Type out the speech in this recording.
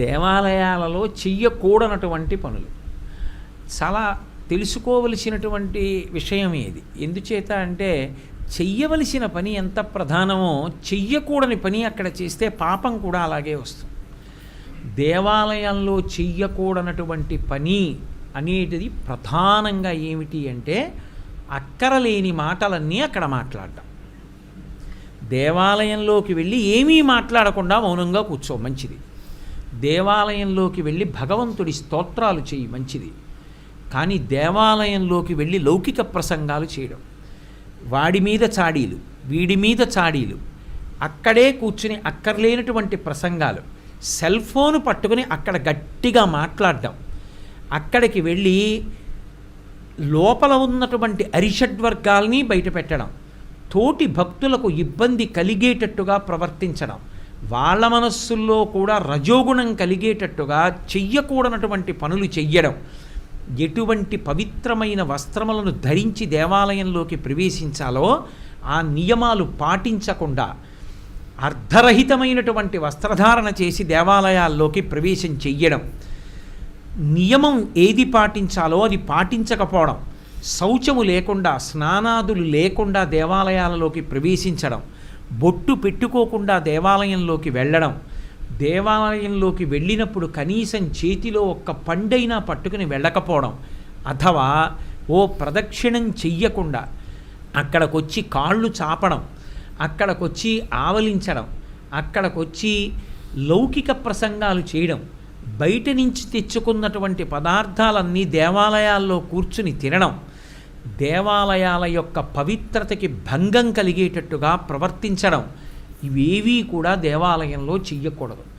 దేవాలయాలలో చెయ్యకూడనటువంటి పనులు. చాలా తెలుసుకోవలసినటువంటి విషయం ఇది. ఎందుచేత అంటే చెయ్యవలసిన పని ఎంత ప్రధానమో చెయ్యకూడని పని అక్కడ చేస్తే పాపం కూడా అలాగే వస్తుంది. దేవాలయంలో చెయ్యకూడనటువంటి పని అనేటిది ప్రధానంగా ఏమిటి అంటే అక్కరలేని మాటలన్నీ అక్కడ మాట్లాడడం దేవాలయంలోకి వెళ్ళి ఏమీ మాట్లాడకుండా మౌనంగా కూర్చో మంచిది. దేవాలయంలోకి వెళ్ళి భగవంతుడి స్తోత్రాలు చేయి మంచిది. కానీ దేవాలయంలోకి వెళ్ళి లౌకిక ప్రసంగాలు చేయడం. వాడి మీద చాడీలు వీడి మీద చాడీలు అక్కడే కూర్చుని అక్కర్లేనటువంటి ప్రసంగాలు సెల్ ఫోన్ పట్టుకుని అక్కడ గట్టిగా మాట్లాడడం అక్కడికి వెళ్ళి లోపల ఉన్నటువంటి అరిషడ్వర్గాల్ని బయట పెట్టడం తోటి భక్తులకు ఇబ్బంది కలిగేటట్టుగా ప్రవర్తించడం. వాళ్ళ మనస్సుల్లో కూడా రజోగుణం కలిగేటట్టుగా చెయ్యకూడనటువంటి పనులు చెయ్యడం ఎటువంటి పవిత్రమైన వస్త్రములను ధరించి దేవాలయంలోకి ప్రవేశించాలో ఆ నియమాలు పాటించకుండా అర్ధరహితమైనటువంటి వస్త్రధారణ చేసి దేవాలయాల్లోకి ప్రవేశం చెయ్యడం. నియమం ఏది పాటించాలో అది పాటించకపోవడం. శౌచము లేకుండా స్నానాదులు లేకుండా దేవాలయాలలోకి ప్రవేశించడం. బొట్టు పెట్టుకోకుండా దేవాలయంలోకి వెళ్ళడం దేవాలయంలోకి వెళ్ళినప్పుడు కనీసం చేతిలో ఒక్క పండైనా పట్టుకుని వెళ్ళకపోవడం అథవా ఓ ప్రదక్షిణం చెయ్యకుండా అక్కడికొచ్చి కాళ్ళు చాపడం అక్కడికొచ్చి ఆవలించడం అక్కడికొచ్చి లౌకిక ప్రసంగాలు చేయడం బయట నుంచి తెచ్చుకున్నటువంటి పదార్థాలన్నీ దేవాలయాల్లో కూర్చుని తినడం దేవాలయాల యొక్క పవిత్రతకి భంగం కలిగేటట్టుగా ప్రవర్తించడం ఇవేవీ కూడా దేవాలయంలో చెయ్యకూడదు.